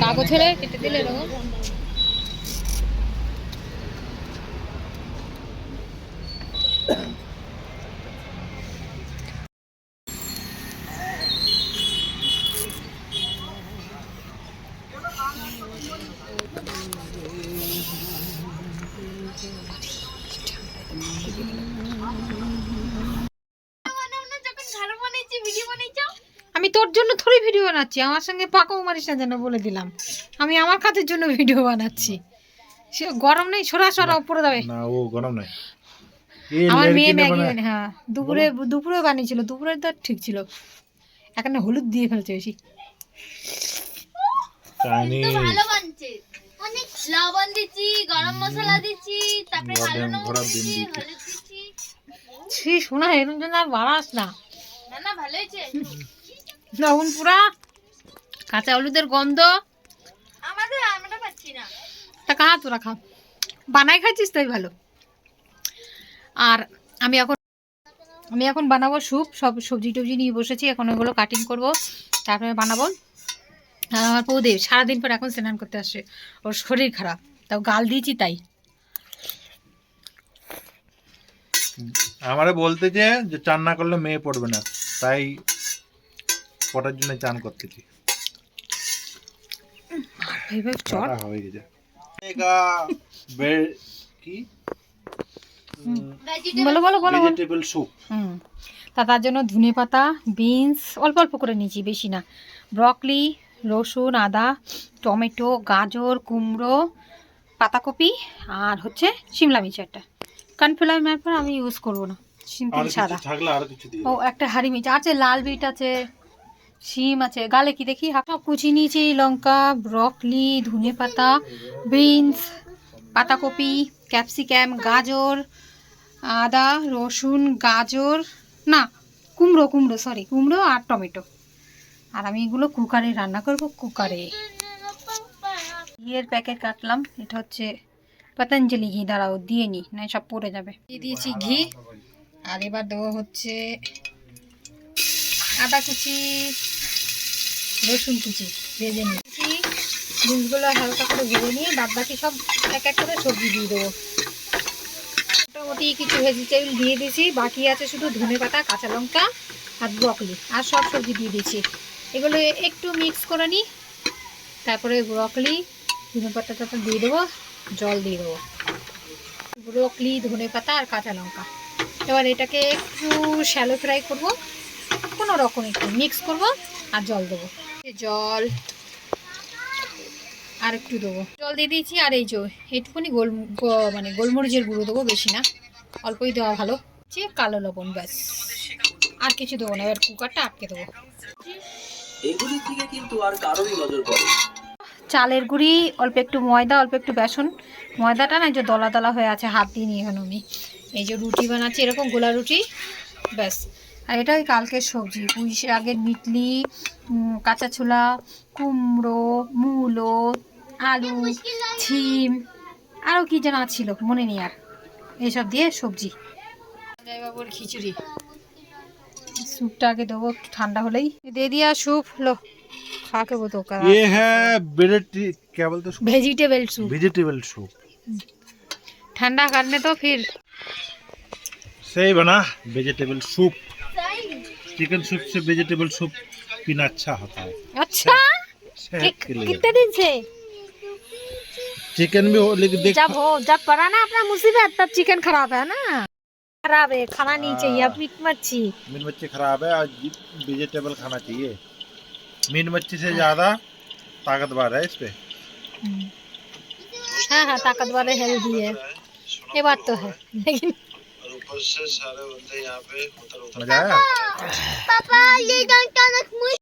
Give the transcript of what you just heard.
কাগজ ছেড়ে কেটে দিলে এরকম? আমি তোর জন্য থোড়ি ভিডিও বানাচ্ছি। আমার সঙ্গে পাকাও মারিস না যেন বলে দিলাম। আমি আমার কাজের জন্য ভিডিও বানাচ্ছি। সে গরম নেই সরা সরা উপরে যাবে না ও গরম নাই। আমার মেয়ে ম্যাগি বানি হ্যাঁ দুপুরে দুপুরে বানিয়েছিল দুপুরে তো ঠিক ছিল। এখানে হলুদ দিয়ে ফেলছে বেশি। ভালো বানছে। অনেক লবণ দিচ্ছি গরম মশলা দিচ্ছি তারপরে কালো দিচ্ছি। হলুদ দিচ্ছি। সে শোনা এরকম জন্য আর বাড়াস না না না ভালো হয়েছে। লবণ পুরা কাঁচা হলুদের গন্ধ। আমাদের আমরা পাচ্ছি না। তা কাহা তোরা খা। বানাই খাচ্ছিস তাই ভালো। আর আমি এখন আমি এখন বানাবো স্যুপ সব সবজি টবজি নিয়ে বসেছি এখন ওগুলো কাটিং করব। তারপরে বানাবো আর আমার বৌদেব সারাদিন পর এখন স্নান করতে আসে। ওর শরীর খারাপ তাও গাল দিয়েছি তাই। আমারে বলতে যে চান না করলে মেয়ে পড়বে না। তাই পটার জন্য চান করতেছি হয়ে গেছে। কি? বলো বলো বলো বলো। ভেজিটেবল স্যুপ হুম। তা তার জন্য ধনে পাতা বিনস অল্প অল্প করে নিয়েছি বেশি না। ব্রকলি রসুন আদা টমেটো গাজর কুমড়ো পাতাকপি আর হচ্ছে শিমলা মির্চ একটা। কর্নফ্লাওয়ার ম্যাপর আমি ইউজ করব না। আর সিম্পল সাদা। থাকলে আর কিছু দিয়ে ও একটা হাড়ি মির্চ। আছে লাল বিট আছে শিম আছে। গালে কি দেখি? সব কুচি নিয়েছি লঙ্কা, ব্রকলি, ধনে পাতা, বিনস, পাতাকপি ক্যাপসিক্যাম গাজর, আদা, রসুন, গাজর, না, কুমড়ো কুমড়ো সরি কুমড়ো আর টমেটো। আর আমি এগুলো কুকারে রান্না করব, কুকারে। ঘিয়ের প্যাকেট কাটলাম, এটা হচ্ছে পতঞ্জলি ঘি, দাঁড়াও, দিয়ে নি, না সব পড়ে যাবে। দিয়ে দিয়েছি ঘি, আর এবার দেবো হচ্ছে আদা কুচি। রসুন কুচি ভেজে নিয়েছি বিনসগুলো হালকা করে ভেজে নিয়ে বাদ বাকি সব এক এক করে সবজি দিয়ে দেবো। মোটামুটি কিছু ভেজিটেবল দিয়ে দিয়েছি, বাকি আছে শুধু ধনে পাতা, কাঁচা লঙ্কা আর ব্রকলি আর সব সবজি দিয়ে দিয়েছি। এগুলো একটু মিক্স করে নিই তারপরে ব্রকলি ধনে পাতাটা দিয়ে দেবো, জল দিয়ে দেবো। ব্রকলি ধনে পাতা আর কাঁচা লঙ্কা। এবার এটাকে একটু শ্যালো ফ্রাই করব, কোনো রকম একটু মিক্স করব আর জল দেবো। জল। আর একটু দেবো। জল দিয়ে দিয়েছি আর এই যে এইটুকুনি গোল মানে গোলমরিচের গুঁড়ো দেবো বেশি না। অল্পই দেওয়া ভালো। যে কালো লবণ ব্যাস। আর কিছু দেবো না এবার কুকারটা আটকে দেবো। এগুলির দিকে কিন্তু আর কারোরই নজর পড়ে চালের গুঁড়ি অল্প একটু ময়দা অল্প একটু বেসন। ময়দাটা না যে দলা দলা হয়ে আছে হাত দিয়ে নিয়ে এখন আমি। এই যে রুটি বানাচ্ছি এরকম গোলা রুটি ব্যাস। আর এটা ওই কালকের সবজি পুঁই শাকের মিটলি উম, কাঁচা ছোলা কুমড়ো মূলো আলু ছিম আরও কি যেন ছিল মনে নেই আর এইসব দিয়ে সবজি বাবুর খিচুড়ি স্যুপটা আগে দেবো একটু ঠান্ডা হলেই দিয়ে দিয়া স্যুপ লো খাকে বো তো ये है वेजिटे क्या बोलते हैं वेजिटेबल सूप वेजिटेबल सूप ठंडा करने तो फिर सही बना वेजिटेबल सूप चिकन सूप से वेजिटेबल सूप पीना अच्छा होता है। अच्छा? कितने दिन से? चिकन भी हो लेकिन देख जब हो जब पड़ा ना अपना मुसीबत तब चिकन खराब है ना? खराब है खाना नहीं चाहिए अब मीट मच्छी। मीट मच्छी खराब है आज वेजिटेबल खाना चाहिए। मीट मच्छी से ज़्यादा ताकतवर है इस पे। हाँ हाँ ताकतवर है हेल्दी है। ये बात तो है लेकिन सारे बंदे यहाँ पे उतर उतर पापा, ये डंटा रखमुश।